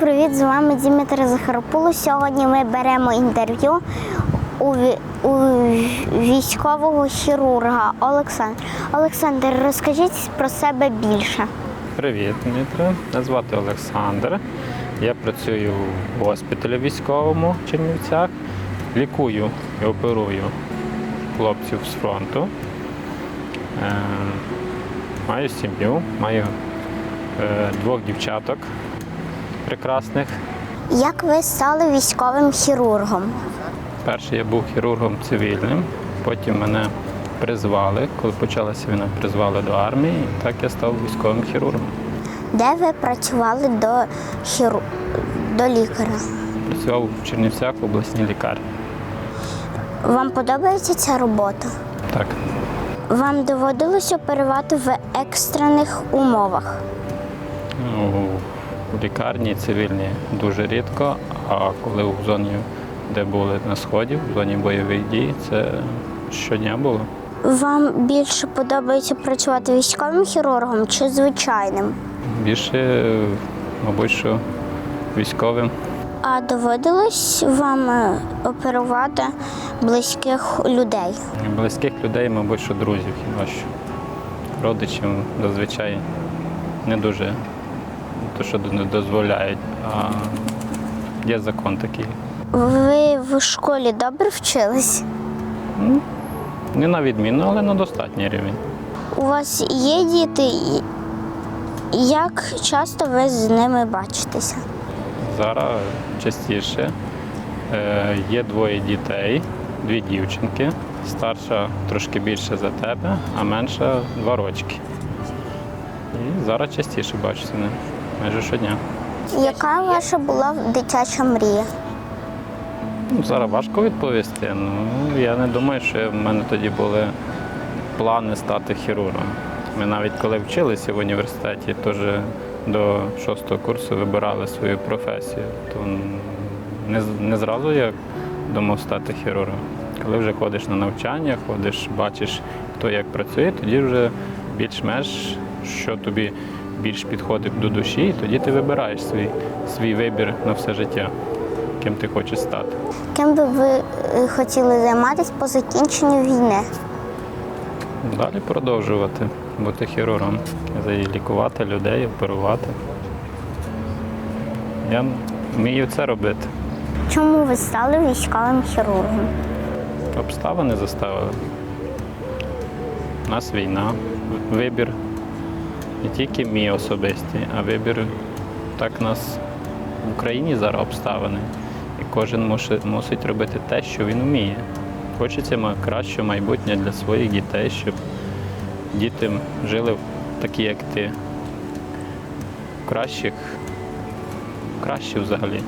привіт! З вами Дімітр Захарпуло. Сьогодні ми беремо інтерв'ю у, у військового хірурга Олександра. Олександр, розкажіть про себе більше. Привіт, Дмитро. Мене звати Олександр. Я працюю в госпіталі військовому в Чернівцях. Лікую і оперую хлопців з фронту. Е, маю сім'ю, маю е, двох дівчаток прекрасних. Як ви стали військовим хірургом? Перший я був хірургом цивільним, потім мене призвали. Коли почалася війна, призвали до армії, і так я став військовим хірургом. Де ви працювали до, хіру... до лікаря? Працював в Чернівцях в обласній лікарні. Вам подобається ця робота? Так. Вам доводилось оперувати в екстрених умовах? Ну, в лікарні цивільні дуже рідко, а коли в зоні, де були на сході, в зоні бойових дій, це щодня було. Вам більше подобається працювати військовим хірургом чи звичайним? Більше, мабуть, що військовим. А доводилось вам е, оперувати близьких людей? Близьких людей, мабуть, що друзів хіба що. Родичів зазвичай не дуже то, що не дозволяють, а є закон такий. Ви в школі добре вчились? Не на відмінно, але на достатній рівень. У вас є діти? Як часто ви з ними бачитеся? Зараз частіше Е, є двоє дітей, дві дівчинки. Старша трошки більше за тебе, а менша два рочки. І зараз частіше бачу з ними, майже щодня. Яка ваша була дитяча мрія? Ну, зараз важко відповісти. Ну, я не думаю, що в мене тоді були плани стати хірургом. Ми навіть коли вчилися в університеті, теж до шостого курсу вибирали свою професію. То не, не зразу я думав стати хірургом. Коли вже ходиш на навчання, ходиш, бачиш, хто як працює, тоді вже більш-менш, що тобі більш підходить до душі, і тоді ти вибираєш свій, свій вибір на все життя, ким ти хочеш стати. Ким би ви е, хотіли займатися по закінченню війни? Далі продовжувати бути хірургом, лікувати людей, оперувати. Я вмію це робити. Чому ви стали військовим хірургом? Обставини заставили. У нас війна, вибір не тільки мій особистий, а вибір так нас в Україні зараз обставини. І кожен мусить робити те, що він вміє. Хочеться кращого майбутнє для своїх дітей, щоб діти жили такі, як ти. Кращих, краще взагалі,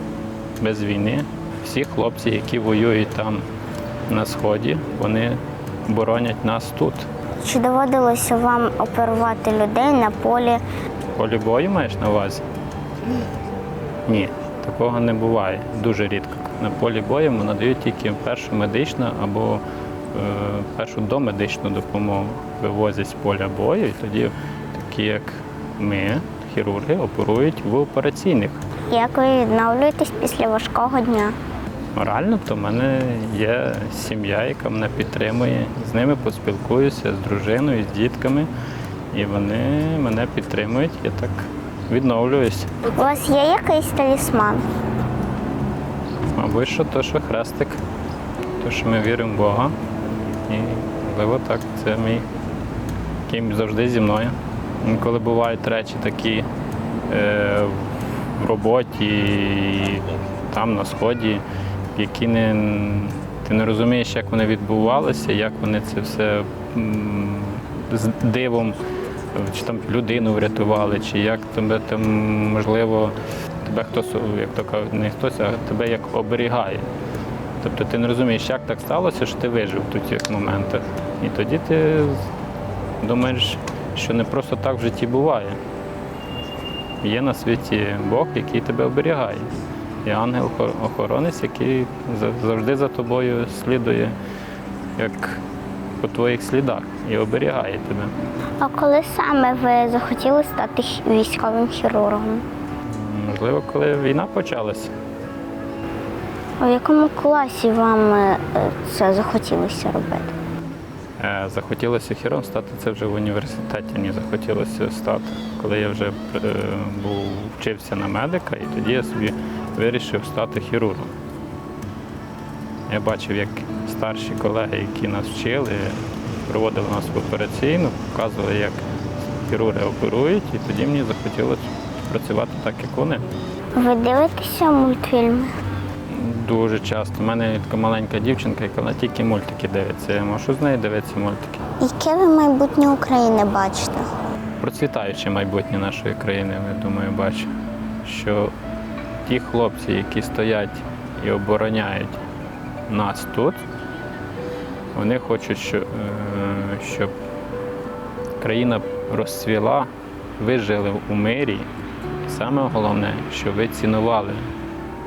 без війни. Всі хлопці, які воюють там на сході, вони боронять нас тут. Чи доводилося вам оперувати людей на полі? Полі бою маєш на увазі? Ні, такого не буває. Дуже рідко. На полі бою надають тільки першу медичну або е, першу домедичну допомогу. Вивозять з поля бою, і тоді такі, як ми, хірурги, оперують в операційних. Як ви відновлюєтесь після важкого дня? Морально, то в мене є сім'я, яка мене підтримує. З ними поспілкуюся, з дружиною, з дітками, і вони мене підтримують. Я так відновлююсь. У вас є якийсь талісман? Мабуть, що то, що хрестик, то, що ми віримо в Бога. І можливо так, це мій який завжди зі мною. Коли бувають речі такі е, в роботі, і там на сході, які не, ти не розумієш, як вони відбувалися, як вони це все з дивом, чи там людину врятували, чи як тебе там можливо тебе хтось, як то кажуть, не хтось, а тебе як оберігає. Тобто ти не розумієш, як так сталося, що ти вижив в цих моментах. І тоді ти думаєш, що не просто так в житті буває. Є на світі Бог, який тебе оберігає. І ангел-охоронець, який завжди за тобою слідує, як по твоїх слідах, і оберігає тебе. А коли саме ви захотіли стати військовим хірургом? Можливо, коли війна почалася. А в якому класі вам е, це захотілося робити? Е, Захотілося хіром стати це вже в університеті. Мені захотілося стати, коли я вже е, був вчився на медика, і тоді я собі вирішив стати хірургом. Я бачив, як старші колеги, які нас вчили, проводили нас в операційну, показували, як хірурги оперують, і тоді мені захотілося працювати так, як вони. Ви дивитеся мультфільми? Дуже часто. У мене така маленька дівчинка, яка вона тільки мультики дивиться. Я можу з нею дивитися мультики. Яке ви майбутнє України бачите? Процвітаюче майбутнє нашої країни, я думаю, бачу, що ті хлопці, які стоять і обороняють нас тут, вони хочуть, що- е, щоб країна розцвіла, ви жили у мирі. І саме головне, щоб ви цінували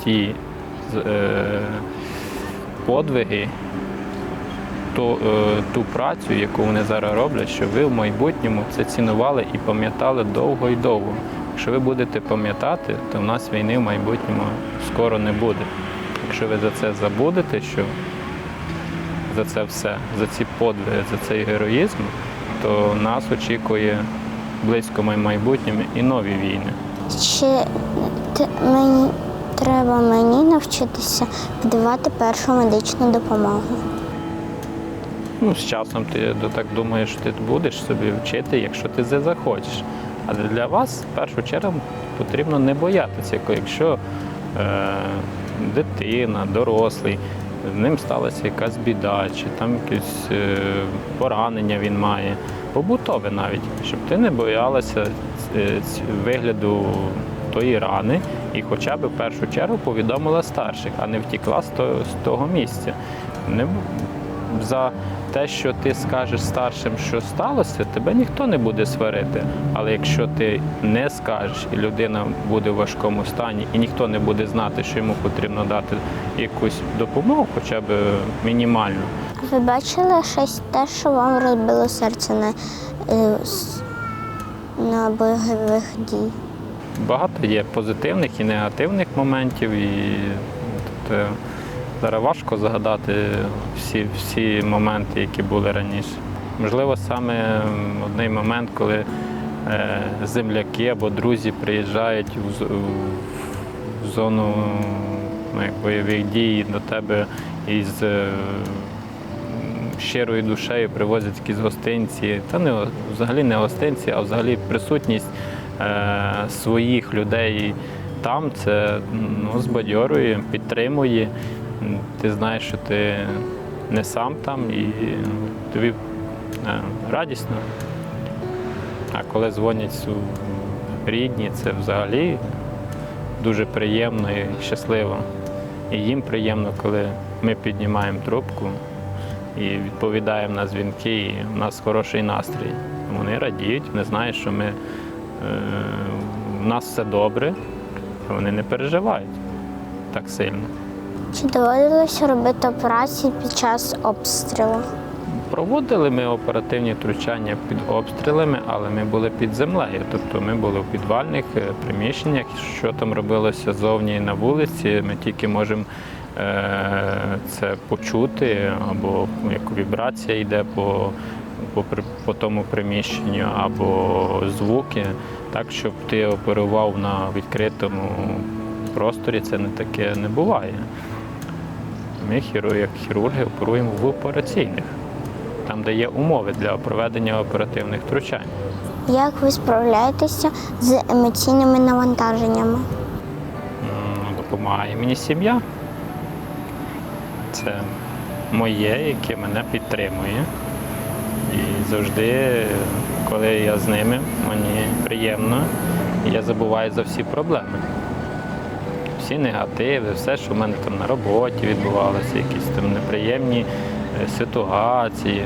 ті е, подвиги, ту, е, ту працю, яку вони зараз роблять, щоб ви в майбутньому це цінували і пам'ятали довго і довго. Якщо ви будете пам'ятати, то в нас війни в майбутньому скоро не буде. Якщо ви за це забудете, що за це все, за ці подвиги, за цей героїзм, то нас очікує в близькому майбутньому і нові війни. Чи мені треба мені навчитися подавати першу медичну допомогу? Ну, з часом ти так думаєш, що ти будеш собі вчити, якщо ти це захочеш. Але для вас в першу чергу потрібно не боятися, якщо е, дитина, дорослий, з ним сталася якась біда, чи там якесь е, поранення він має, побутове навіть, щоб ти не боялася е, вигляду тої рани і хоча б в першу чергу повідомила старших, а не втікла з того, місця. Не, за те, що ти скажеш старшим, що сталося, тебе ніхто не буде сварити. Але якщо ти не скажеш, і людина буде в важкому стані, і ніхто не буде знати, що йому потрібно дати якусь допомогу, хоча б мінімальну, Ви бачили щось те, що вам розбило серце на, е, на бойових дій? багато є позитивних і негативних моментів. І тобто, зараз важко згадати всі, всі моменти, які були раніше. Можливо, саме одний момент, коли е, земляки або друзі приїжджають в, зону ну, як бойових дій до тебе із е, щирою душею привозять якісь гостинці. Та не взагалі не гостинці, а взагалі присутність е, своїх людей там це ну, збадьорює, підтримує. Ти знаєш, що ти не сам там і ну, тобі е, радісно. А коли дзвонять рідні, це взагалі дуже приємно і щасливо. І їм приємно, коли ми піднімаємо трубку і відповідаємо на дзвінки, і у нас хороший настрій. Вони радіють, вони знають, що ми, е, в нас все добре, вони не переживають так сильно. Чи доводилося робити операції під час обстрілу? Проводили ми оперативні втручання під обстрілами, але ми були під землею. Тобто ми були в підвальних е, приміщеннях. Що там робилося зовні на вулиці, ми тільки можемо е, це почути, або як вібрація йде по, по, по тому приміщенню, або звуки, так щоб ти оперував на відкритому просторі, це не таке не буває. Ми як хірурги оперуємо в операційних, там, де є умови для проведення оперативних втручань. Як ви справляєтеся з емоційними навантаженнями? Допомагає мені сім'я. Це моє, яке мене підтримує. І завжди, коли я з ними, мені приємно, я забуваю за всі проблеми. Всі негативи, все, що в мене там на роботі відбувалося, якісь там неприємні е, ситуації.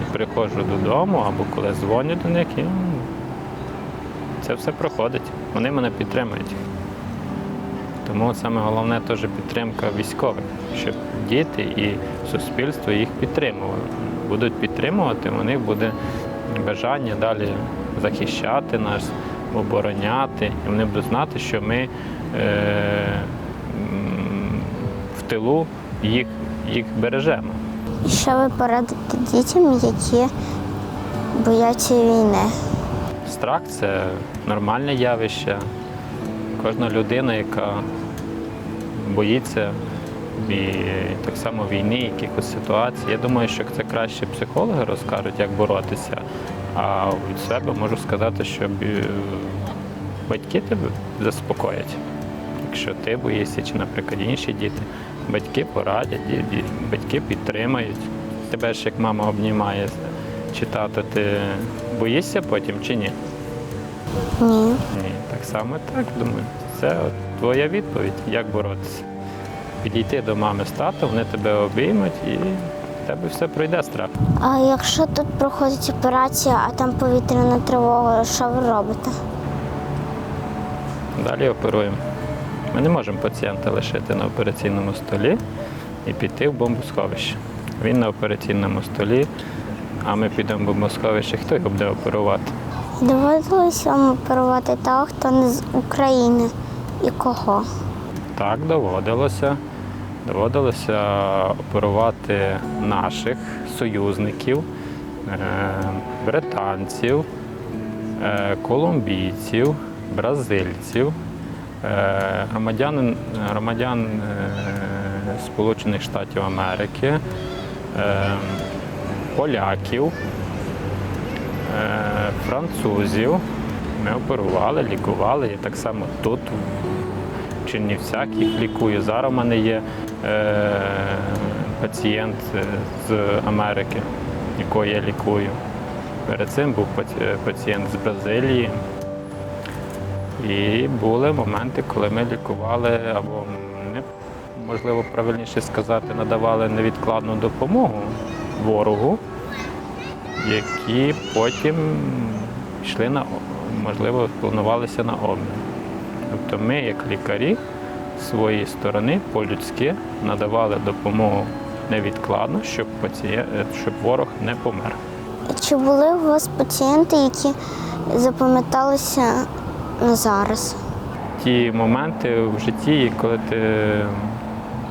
І приходжу додому або коли дзвоню до них, і це все проходить. Вони мене підтримують. Тому саме головне теж підтримка військових, щоб діти і суспільство їх підтримували. Будуть підтримувати, у них буде бажання далі захищати нас, обороняти, і вони будуть знати, що ми в тилу їх, їх бережемо. І що ви порадите дітям, які бояться війни? Страх це нормальне явище. Кожна людина, яка боїться і так само війни, якихось ситуацій. Я думаю, що це краще психологи розкажуть, як боротися. А від себе можу сказати, що батьки тебе заспокоять. Якщо ти боїшся, чи, наприклад, інші діти, батьки порадять, батьки підтримають. Тебе ж як мама обнімає чи тато, ти боїшся потім чи ні? Ні. Ні, так само так думаю. Це от твоя відповідь, як боротися. Підійти до мами з татом, вони тебе обіймуть і в тебе все пройде страх. А якщо тут проходить операція, а там повітряна тривога, що ви робите? Далі оперуємо. Ми не можемо пацієнта лишити на операційному столі і піти в бомбосховище. Він на операційному столі, а ми підемо в бомбосховище, хто його буде оперувати? Доводилось вам оперувати того, хто не з України і кого? Так, доводилося. Доводилося оперувати наших союзників, е, британців, е, колумбійців, бразильців, е, громадян, громадян е, Сполучених Штатів Америки, е, поляків, французів. Ми оперували, лікували і так само тут в Чернівцях їх лікую. Зараз у мене є пацієнт з Америки, якого я лікую. Перед цим був паці- пацієнт з Бразилії. І були моменти, коли ми лікували або не можливо правильніше сказати, надавали невідкладну допомогу ворогу, які потім йшли на можливо планувалися на обмін. Тобто ми, як лікарі, з своєї сторони по-людськи надавали допомогу невідкладно, щоб пацієнт, щоб ворог не помер. Чи були у вас пацієнти, які запам'яталися на зараз? Ті моменти в житті, коли ти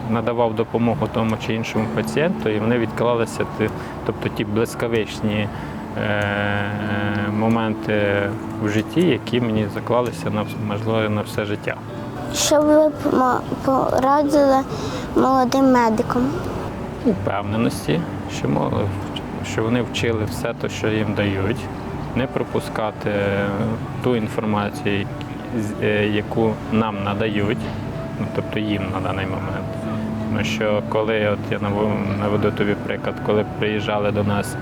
надавав допомогу тому чи іншому пацієнту, і вони відклалися, тобто ті блискавичні е, моменти в житті, які мені заклалися на можливо на все життя. Що б ви порадили молодим медикам? упевненості, що, що вони вчили все те, що їм дають, не пропускати ту інформацію, е, яку нам надають, ну, тобто їм на даний момент. Тому що коли, от я наведу тобі приклад, коли приїжджали до нас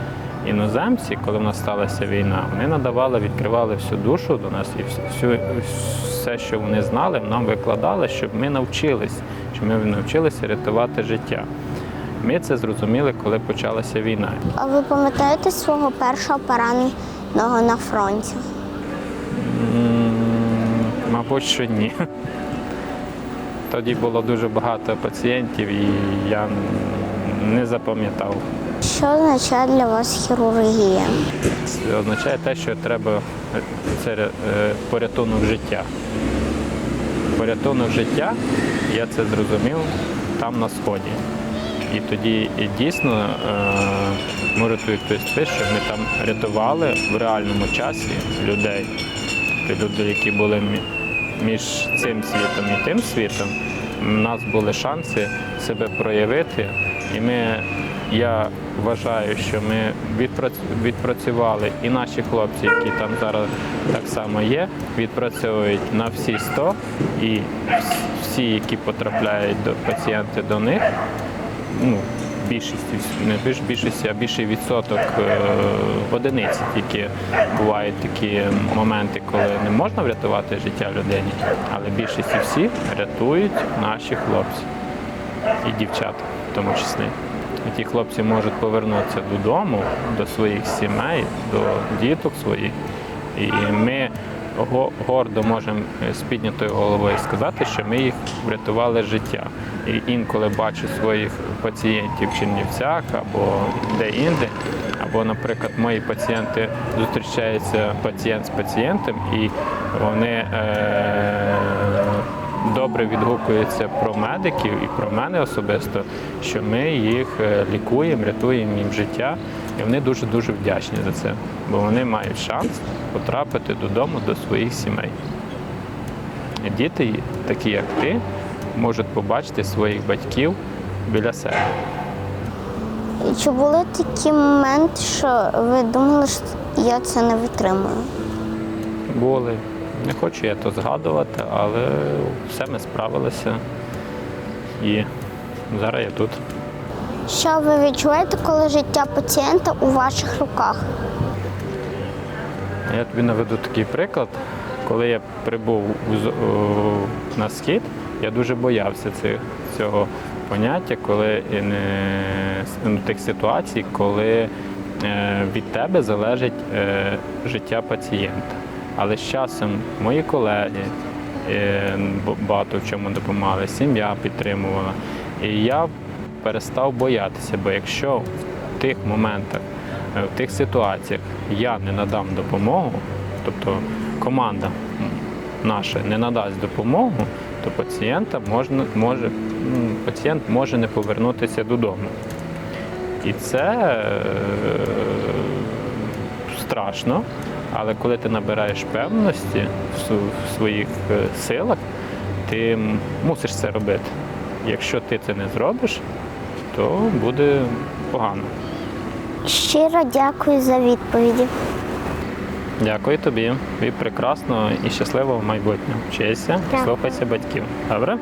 іноземці, коли в нас сталася війна, вони надавали, відкривали всю душу до нас і всю- все, що вони знали, нам викладали, щоб ми навчились, щоб ми навчилися рятувати життя. Ми це зрозуміли, коли почалася війна. А ви пам'ятаєте свого першого пораненого на фронті? М, Мабуть, що ні. Тоді було дуже багато пацієнтів і я не запам'ятав. Що означає для вас хірургія? Це означає те, що треба е, це е, порятунок життя. Порятунок життя, я це зрозумів там на сході. І тоді і дійсно е, можу відповісти, що ми там рятували в реальному часі людей, люди, які були між цим світом і тим світом. У нас були шанси себе проявити, і ми, я вважаю, що ми відпрацювали і наші хлопці, які там зараз так само є, відпрацьовують на всі 100, і всі, які потрапляють до пацієнти до них, ну, більшість, не більш більшості, а більший відсоток е, одиниці тільки бувають такі моменти, коли не можна врятувати життя людині, але більшість всі рятують наші хлопці і дівчата в тому числі. І ті хлопці можуть повернутися додому, до своїх сімей, до діток своїх. І ми гордо можемо з піднятою головою сказати, що ми їх врятували життя. І інколи бачу своїх пацієнтів в Чернівцях або де-інде, Або, наприклад, мої пацієнти зустрічаються пацієнт з пацієнтом, і вони е, добре відгукуються про медиків і про мене особисто, що ми їх е, лікуємо, рятуємо їм життя. І вони дуже дуже вдячні за це, бо вони мають шанс потрапити додому до своїх сімей. Діти, такі як ти, можуть побачити своїх батьків біля себе. І чи були такі моменти, що ви думали, що я це не витримую? Були. Не хочу я то згадувати, але все ми справилися. І зараз я тут. Що ви відчуваєте, коли життя пацієнта у ваших руках? Я тобі наведу такий приклад. Коли я прибув на схід, я дуже боявся цього поняття, коли ну, тих ситуацій, коли е, від тебе залежить е, життя пацієнта. Але з часом мої колеги е, багато в чому допомагали, сім'я підтримувала. І я перестав боятися, бо якщо в тих моментах, е, в тих ситуаціях я не надам допомогу, тобто команда наша не надасть допомогу, то пацієнта можна, може, пацієнт може не повернутися додому. І це е, страшно, але коли ти набираєш певності в своїх е, силах, ти мусиш це робити. Якщо ти це не зробиш, то буде погано. Щиро дякую за відповіді. Дякую тобі. Тобі прекрасного і щасливого майбутнього. Вчися, слухайся батьків. Добре?